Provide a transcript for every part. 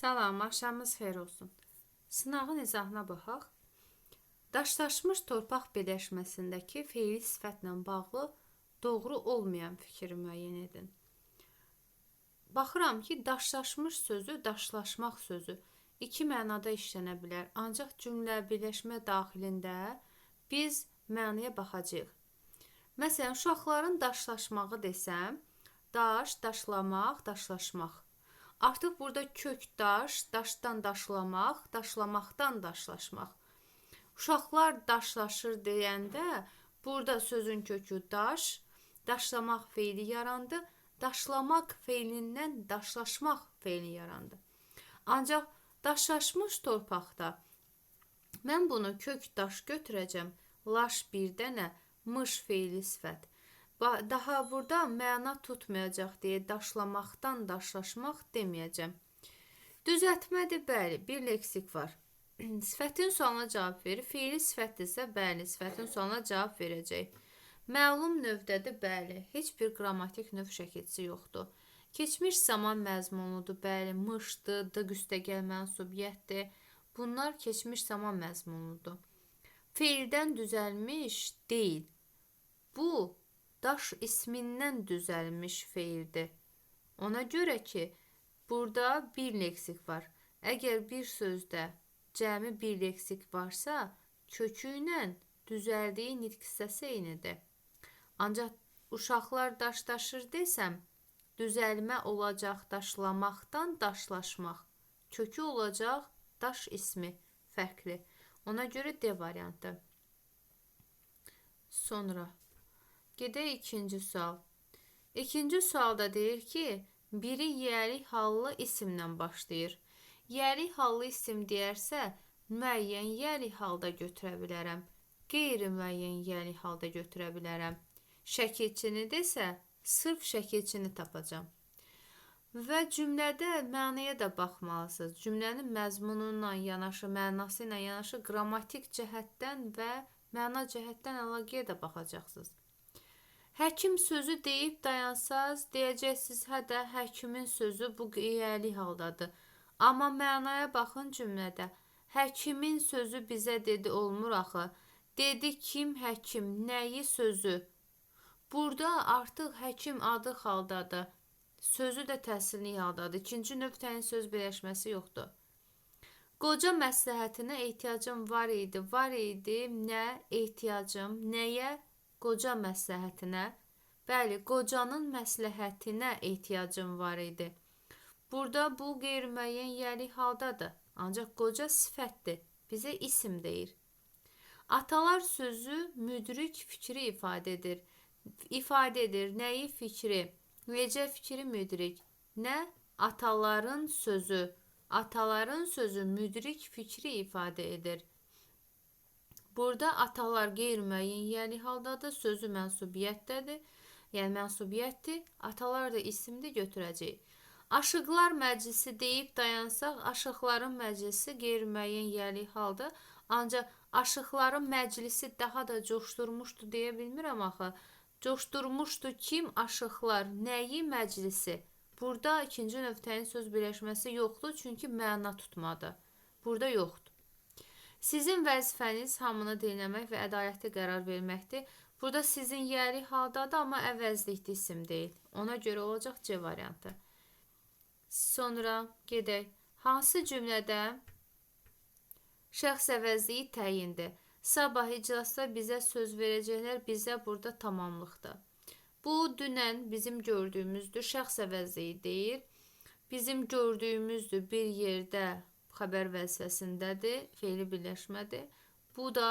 Salam, axşamınız xeyir olsun. Sınağın izahına baxaq. Daşlaşmış torpaq birləşməsindəki feili sifətlə bağlı doğru olmayan fikri müəyyən edin. Baxıram ki, daşlaşmış sözü daşlaşmaq sözü iki mənada işlənə bilər. Ancaq cümlə birləşmə daxilində biz mənaya baxacağıq. Məsələn, uşaqların daşlaşmağı desəm, daş, daşlamaq, daşlaşmaq. Artıq burada kök daş, daşdan daşlamaq, daşlamaqdan daşlaşmaq. Uşaqlar daşlaşır deyəndə burada sözün kökü daş, daşlamaq feili yarandı. Daşlamaq feilindən daşlaşmaq feili yarandı. Ancaq daşlaşmış torpaqda mən bunu kök daş götürəcəm. Laş bir dənə, mış feili sifət. Daha burada məna tutmayacaq deyə daşlamaqdan daşlaşmaq deməyəcəm. Düzəltmədir, bəli, bir leksik var. Sifətin sualına cavab verir. Feili sifətdirsə, bəli, sifətin sualına cavab verəcək. Məlum növdədir, bəli. Heç bir qrammatik növ şəkilçisi yoxdur. Keçmiş zaman məzmunudur, bəli. Mışdı, d üstəgəl mənsubiyyətdir. Bunlar keçmiş zaman məzmunudur. Feildən düzəlmiş deyil. Bu daş ismindən düzəlmiş feildir. Ona görə ki, burada bir leksik var. Əgər bir sözdə cəmi bir leksik varsa, kökü ilə düzəldiyi nitq hissəsi eynidir. Ancaq uşaqlar daşdaşır desəm, düzəlmə olacaq daşlamaqdan daşlaşmaq. Kökü olacaq daş ismi fərqli. Ona görə D variantı. Sonra gedək ikinci sual. İkinci sualda deyir ki, biri yeri hallı isimlə başlayır. Yeri hallı isim deyərsə, müəyyən yeri halda götürə bilərəm. Qeyri-müəyyən yeri halda götürə bilərəm. Şəkilçini desə, sırf şəkilçini tapacağam. Və cümlədə mənaya da baxmalısınız. Cümlənin məzmununla yanaşı, mənası ilə yanaşı qrammatik cəhətdən və məna cəhətdən əlaqəyə də baxacaqsınız. Həkim sözü deyib dayansaz, deyəcəksiniz, hə də həkimin sözü bu qeyəli haldadır. Amma mənaya baxın cümlədə. Həkimin sözü bizə dedi olmur axı. Dedi kim həkim, nəyi sözü? Burada artıq həkim adı xaldadır. Sözü də təsirli haldadır. İkinci nöqtənin söz birləşməsi yoxdur. Qoca məsləhətinə ehtiyacım var idi. Var idi nə ehtiyacım, nəyə? Qoca məsləhətinə. Bəli, qocanın məsləhətinə ehtiyacım var idi. Burada bu qeyri-müəyyən yəli haldadır. Ancaq qoca sifətdir. Bizə isim deyir. Atalar sözü müdrik fikri ifadə edir. İfadə edir nəyi fikri? Necə fikri müdrik? Nə? Ataların sözü. Ataların sözü müdrik fikri ifadə edir. Burada atalar qeyri-müəyyən yəli haldadır, sözü mənsubiyyətdədir. Yəni mənsubiyyətdir. Atalar da isimdir götürəcəyik. Aşıqlar məclisi deyib dayansaq, aşıqların məclisi qeyri-müəyyən yəli halda, ancaq aşıqların məclisi daha da coşdurmuşdu deyə bilmirəm axı. Coşdurmuşdu kim aşıqlar, nəyi məclisi? Burada ikinci nöqtənin söz birləşməsi yoxdur, çünki məna tutmadı. Burada yoxdur. Sizin vəzifəniz hamını dinləmək və ədalətli qərar verməkdir. Burada sizin yeri haldadır, amma əvəzlikdə isim deyil. Ona görə olacaq C variantı. Sonra gedək. Hansı cümlədə şəxs əvəzliyi təyindir? Sabah iclasda bizə söz verəcəklər, bizə burada tamamlıqdır. Bu dünən bizim gördüyümüzdür. Şəxs əvəzliyi deyir. Bizim gördüyümüzdür bir yerdə xəbər vəzifəsindədir, feili birləşmədir. Bu da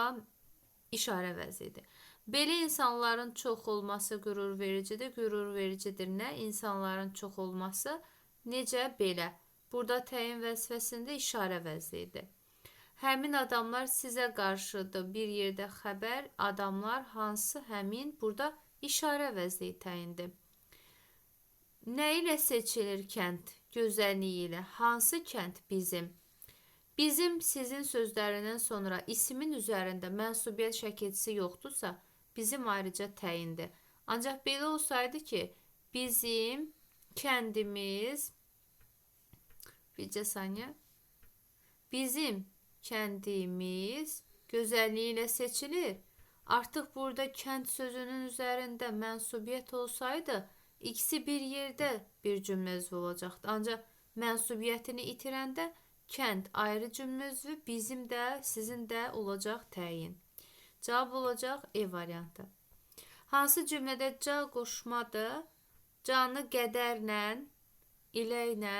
işarə vəzidir. Belə insanların çox olması qürur vericidir. Qürur vericidir nə? İnsanların çox olması necə belə? Burada təyin vəzifəsində işarə vəzidir. Həmin adamlar sizə qarşıdır. Bir yerdə xəbər, adamlar hansı həmin burada işarə vəzliyi təyindir. Nə ilə seçilir kənd? Gözəlliyi ilə. Hansı kənd bizim? Bizim sizin sözlərindən sonra ismin üzərində mənsubiyyət şəkilçisi yoxdursa, bizim ayrıca təyindir. Ancaq belə olsaydı ki, bizim kəndimiz Bircə saniyə. Bizim kəndimiz gözəlliyi seçilir. Artıq burada kənd sözünün üzərində mənsubiyyət olsaydı, ikisi bir yerdə bir cümlə üzvü olacaqdı. Ancaq mənsubiyyətini itirəndə kənd ayrı cümlə üzvü, bizim də, sizin də olacaq təyin. Cavab olacaq E variantı. Hansı cümlədə ca qoşmadır? Canı qədərlə, iləklə,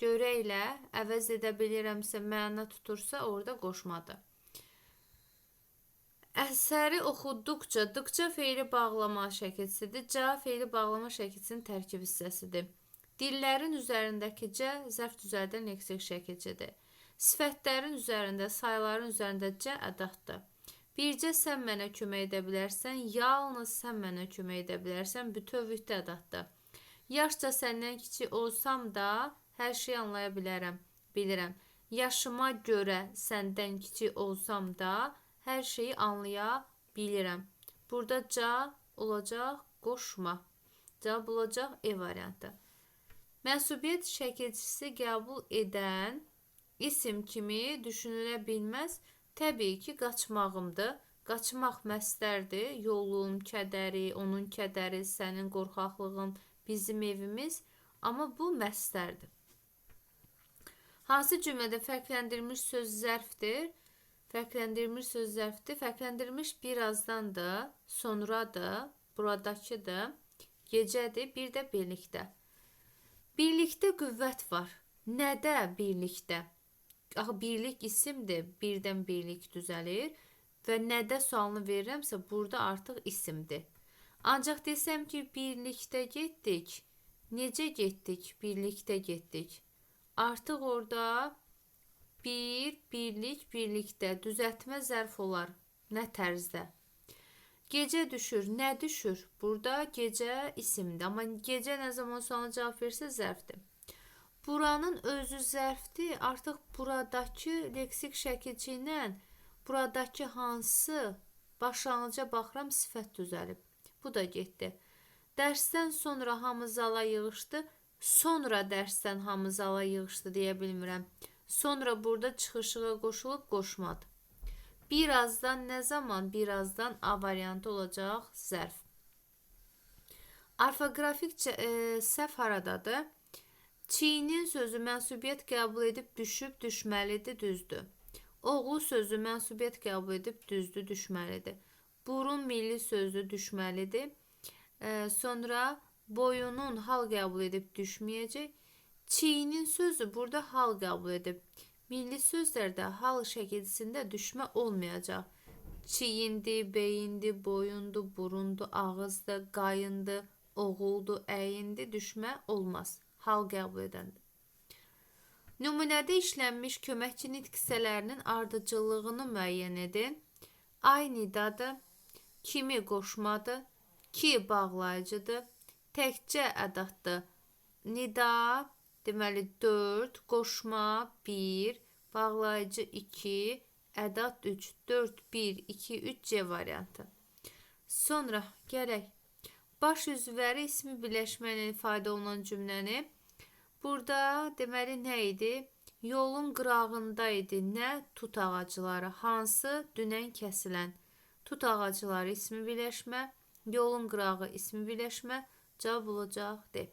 görəklə əvəz edə bilirəmsə, məna tutursa, orada qoşmadır. Əsəri oxuduqca, dıqca feili bağlama şəkilçisidir. Ca feili bağlama şəkilçisinin tərkib hissəsidir. Dillərin üzərindəki C zərf düzəldən leksik şəkilçidir. Sifətlərin üzərində, sayların üzərində C ədatdır. Bircə sən mənə kömək edə bilərsən, yalnız sən mənə kömək edə bilərsən, bütövlükdə ədatdır. Yaşca səndən kiçik olsam da hər şeyi anlaya bilərəm, bilirəm. Yaşıma görə səndən kiçik olsam da hər şeyi anlaya bilirəm. Burada ca olacaq qoşma. Cavab olacaq E variantı. Mənsubiyyət şəkilçisi qəbul edən isim kimi düşünülə bilməz. Təbii ki, qaçmağımdır. Qaçmaq məstərdir. Yolum, kədəri, onun kədəri, sənin qorxaqlığın, bizim evimiz. Amma bu məstərdir. Hansı cümlədə fərqləndirilmiş söz zərfdir? Fərqləndirilmiş söz zərfdir. Fərqləndirilmiş birazdandır, sonradır, buradakıdır, gecədir, bir də birlikdə. Birlikdə qüvvət var. Nədə birlikdə? Axı birlik isimdir. Birdən birlik düzəlir və nədə sualını verirəmsə, burada artıq isimdir. Ancaq desəm ki, birlikdə getdik. Necə getdik? Birlikdə getdik. Artıq orada bir, birlik, birlikdə düzəltmə zərf olar. Nə tərzdə? Gecə düşür. Nə düşür? Burada gecə isimdir. Amma gecə nə zaman sualına cavab versə zərfdir. Buranın özü zərfdir. Artıq buradakı leksik şəkilçi ilə buradakı hansı başlanğıca baxıram sifət düzəlib. Bu da getdi. Dərsdən sonra hamı yığışdı. Sonra dərsdən hamı zala yığışdı deyə bilmirəm. Sonra burada çıxışığa qoşulub qoşmadı. Birazdan nə zaman? Birazdan A variantı olacaq zərf. Orfoqrafik e, səhv haradadır? Çiyinin sözü mənsubiyyət qəbul edib düşüb düşməlidir, düzdür. Oğlu sözü mənsubiyyət qəbul edib düzdür, düşməlidir. Burun milli sözü düşməlidir. E, sonra boyunun hal qəbul edib düşməyəcək. Çiyinin sözü burada hal qəbul edib. Milli sözlərdə hal şəkilsində düşmə olmayacaq. Çiyindi, beyindi, boyundu, burundu, ağızdı, qayındı, oğuldu, əyindi düşmə olmaz. Hal qəbul edəndə. Nümunədə işlənmiş köməkçi nitq hissələrinin ardıcıllığını müəyyən edin. Ay nidadır, kimi qoşmadır, ki bağlayıcıdır, təkcə ədatdır. Nida deməli 4, qoşma 1, bağlayıcı 2, ədat 3, 4, 1, 2, 3 C variantı. Sonra gələk baş üzvləri ismi birləşmə ifadə olunan cümləni Burada deməli nə idi? Yolun qırağında idi. Nə? Tut ağacları. Hansı? Dünən kəsilən. Tut ağacları ismi birləşmə. Yolun qırağı ismi birləşmə. Cavab olacaq D.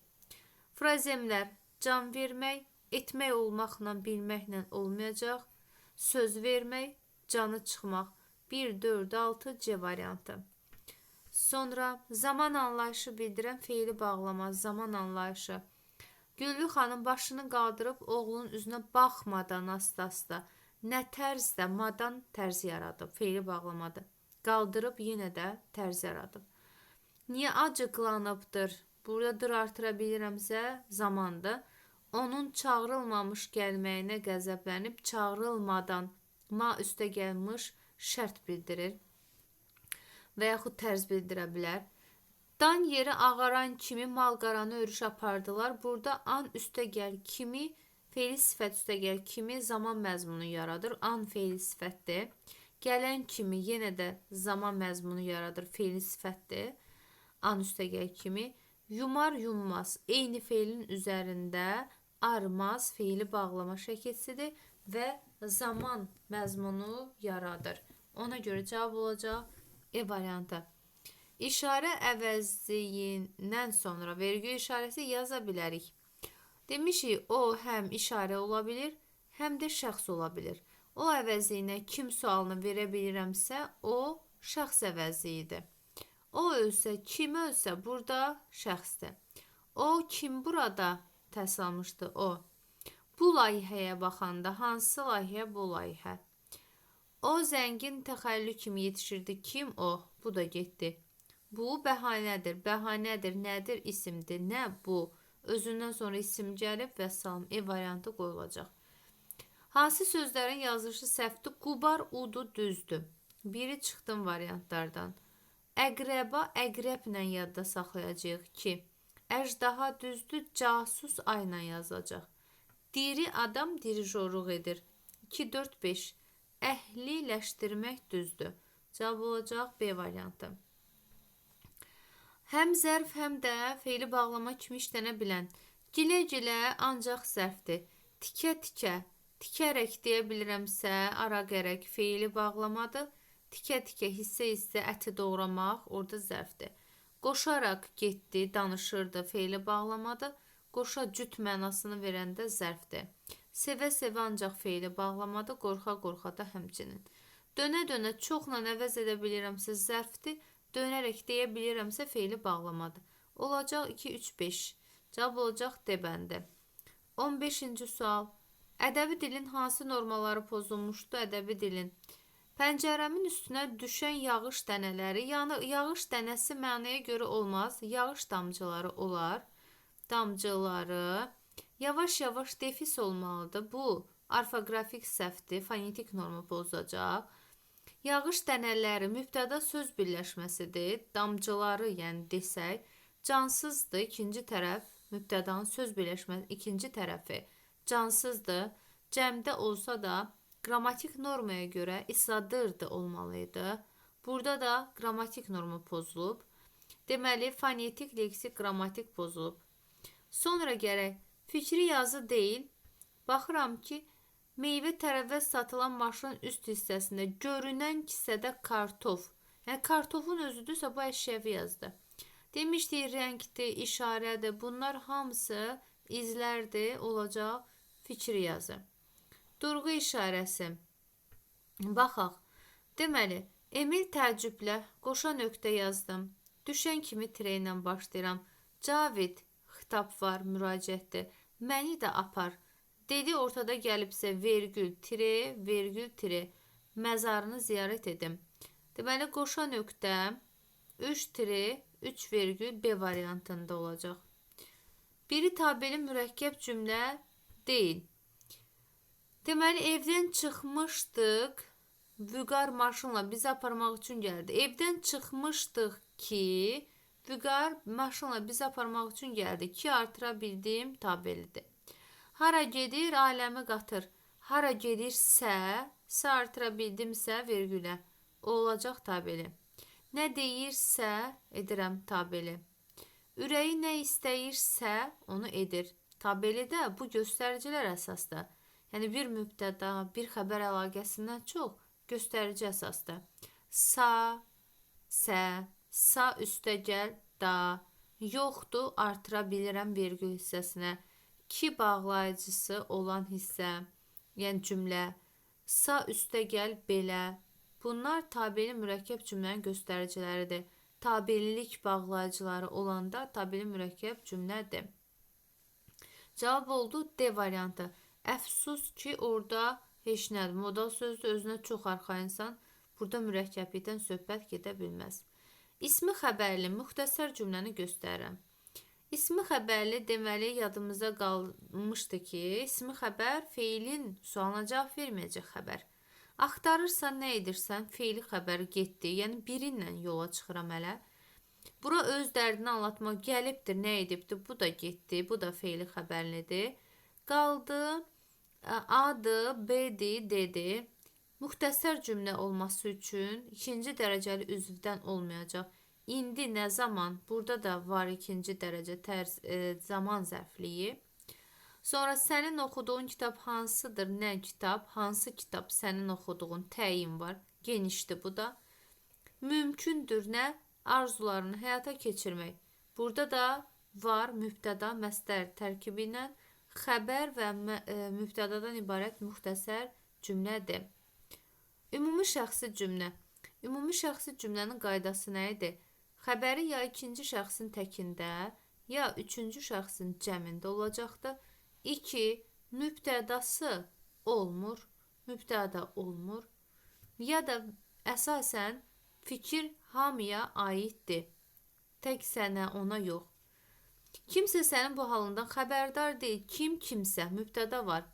Frazemlər can vermək, etmək olmaqla, bilməklə olmayacaq. Söz vermək, canı çıxmaq. 1, 4, 6 C variantı. Sonra zaman anlayışı bildirən feili bağlama, zaman anlayışı. Güllü xanım başını qaldırıb oğlunun üzünə baxmadan asta-asta nə tərzdə madan tərz yaradıb, feili bağlamadı. Qaldırıb yenə də tərz yaradıb. Niyə acıqlanıbdır? Burada dır artıra bilirəmsə zamandır. Onun çağırılmamış gəlməyinə qəzəblənib çağırılmadan ma üstə gəlmiş şərt bildirir və yaxud tərz bildirə bilər. Dan yeri ağaran kimi malqaranı örüş apardılar. Burada an üstə gəl kimi, feili sifət üstə gəl kimi zaman məzmunu yaradır. An feili sifətdir. Gələn kimi yenə də zaman məzmunu yaradır. Feili sifətdir. An üstə gəl kimi. Yumar yummaz. Eyni feilin üzərində armaz fiili bağlama şəkilsidir və zaman məzmunu yaradır. Ona görə cavab olacaq E variantı. İşarə əvəziyindən sonra vergül işarəsi yaza bilərik. Demişik, o həm işarə ola bilər, həm də şəxs ola bilər. O əvəziyinə kim sualını verə bilirəmsə, o şəxs əvəziyidir. O ölsə, kim ölsə burada şəxsdir. O kim burada təhsil almışdı? O. Bu layihəyə baxanda hansı layihə bu layihə? O zəngin təxəllü kimi yetişirdi. Kim o? Bu da getdi. Bu bəhanədir. Bəhanədir, nədir? İsimdir. Nə bu? Özündən sonra isim gəlib və salam E variantı qoyulacaq. Hansı sözlərin yazılışı səhvdir? Qubar, udu, düzdür. Biri çıxdım variantlardan. Əqrəba əqrəblə yadda saxlayacağıq ki, əjdaha düzdür, casus ayla yazacaq. Diri adam dirijorluq edir. 2 4 5. Əhliləşdirmək düzdür. Cavab olacaq B variantı. Həm zərf, həm də feili bağlama kimi işlənə bilən gilə-gilə ancaq zərfdir. Tikə-tikə, tikərək deyə bilirəmsə, ara gərək feili bağlamadır. Tikə-tikə, hissə-hissə əti doğramaq orada zərfdir. Qoşaraq getdi, danışırdı, feili bağlamadır. Qoşa cüt mənasını verəndə zərfdir. Sevə-sevə ancaq feili bağlamadır, qorxa-qorxa da həmçinin. Dönə-dönə çoxla əvəz edə bilirəmsə zərfdir. Dönərək deyə bilirəmsə feili bağlamadır. Olacaq 2 3 5. Cavab olacaq D bəndi. 15-ci sual. Ədəbi dilin hansı normaları pozulmuşdu ədəbi dilin? Pəncərəmin üstünə düşən yağış dənələri, yəni yağış dənəsi mənaya görə olmaz, yağış damcıları olar. Damcıları yavaş-yavaş defis olmalıdır. Bu orfoqrafik səhvdir, fonetik norma pozacaq. Yağış dənələri mübtəda söz birləşməsidir. Damcıları, yəni desək, cansızdır. İkinci tərəf mübtədanın söz birləşməsi ikinci tərəfi cansızdır. Cəmdə olsa da qrammatik normaya görə isadırdı olmalı idi. Burada da qrammatik norma pozulub. Deməli, fonetik, leksik, qrammatik pozulub. Sonra gərək fikri yazı deyil. Baxıram ki, Meyvə tərəvəz satılan maşının üst hissəsində görünən kisədə kartof. Yəni kartofun özüdürsə bu əşyəvi yazdı. Demişdik rəngdir, işarədir. Bunlar hamısı izlərdir, olacaq fikri yazı. Durğu işarəsi. Baxaq. Deməli, Emil təəccüblə qoşa nöqtə yazdım. Düşən kimi tirə ilə başlayıram. Cavid xitab var, müraciətdir. Məni də apar. Dedi ortada gəlibsə vergül, tire, vergül, tire. Məzarını ziyarət edim. Deməli qoşa nöqtə 3 tire 3 vergül B variantında olacaq. Biri tabeli mürəkkəb cümlə deyil. Deməli evdən çıxmışdıq. Vüqar maşınla bizi aparmaq üçün gəldi. Evdən çıxmışdıq ki, Vüqar maşınla bizi aparmaq üçün gəldi. Ki artıra bildiyim tabelidir. Hara gedir, aləmi qatır. Hara gedirsə, sə artıra bildimsə vergülə. Olacaq tabeli. Nə deyirsə, edirəm tabeli. Ürəyi nə istəyirsə, onu edir. Tabelidə bu göstəricilər əsasda. Yəni bir mübtəda, bir xəbər əlaqəsindən çox göstərici əsasda. Sa, sə, sa üstəgəl, da, yoxdur, artıra bilirəm vergül hissəsinə ki bağlayıcısı olan hissə, yəni cümlə, sa üstə gəl belə. Bunlar tabeli mürəkkəb cümlənin göstəriciləridir. Tabelilik bağlayıcıları olanda tabeli mürəkkəb cümlədir. Cavab oldu D variantı. Əfsus ki, orada heç nədir. Modal sözdür, özünə çox arxayınsan. Burada mürəkkəblikdən söhbət gedə bilməz. İsmi xəbərli müxtəsər cümləni göstərirəm. İsmi xəbərli deməli yadımıza qalmışdı ki, ismi xəbər feilin sualına cavab verməyəcək xəbər. Axtarırsan, nə edirsən? Feili xəbər getdi. Yəni biri ilə yola çıxıram hələ. Bura öz dərdini anlatmaq gəlibdir, nə edibdir? Bu da getdi. Bu da feili xəbərlidir. Qaldı A-dı, B-di, D-di. Müxtəsər cümlə olması üçün ikinci dərəcəli üzvdən olmayacaq. İndi nə zaman? Burada da var ikinci dərəcə tərz e, zaman zərfliyi. Sonra sənin oxuduğun kitab hansıdır? Nə kitab? Hansı kitab sənin oxuduğun? Təyin var. Genişdir bu da. Mümkündür nə? Arzularını həyata keçirmək. Burada da var mübtəda məstər tərkibi ilə xəbər və e, mübtədadan ibarət müxtəsər cümlədir. Ümumi şəxsi cümlə. Ümumi şəxsi cümlənin qaydası nə idi? Xəbəri ya ikinci şəxsin təkində, ya üçüncü şəxsin cəmində olacaqdı. 2. Mübtədası olmur, mübtəda olmur. Ya da əsasən fikir hamıya aiddir. Tək sənə, ona yox. Kimsə sənin bu halından xəbərdar deyil. Kim kimsə, mübtəda var.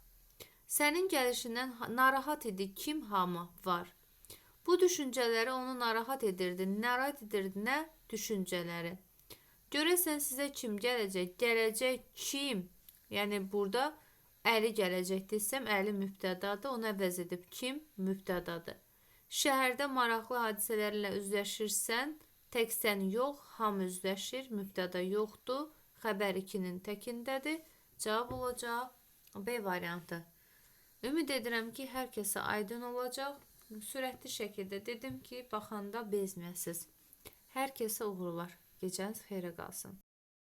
Sənin gəlişindən ha- narahat idi kim hamı var. Bu düşüncələri onu narahat edirdi. Narahat edirdi nə? Düşüncələri. Görəsən sizə kim gələcək? Gələcək kim? Yəni burada əli gələcək desəm, əli mübtədadır, onu əvəz edib kim? Mübtədadır. Şəhərdə maraqlı hadisələrlə üzləşirsən, tək sən yox, hamı üzləşir, mübtəda yoxdur. Xəbər 2-nin təkindədir. Cavab olacaq B variantı. Ümid edirəm ki, hər kəsə aydın olacaq. Sürətli şəkildə dedim ki, baxanda bezməyəsiz. Hər kəsə uğurlar. Gecəniz xeyrə qalsın.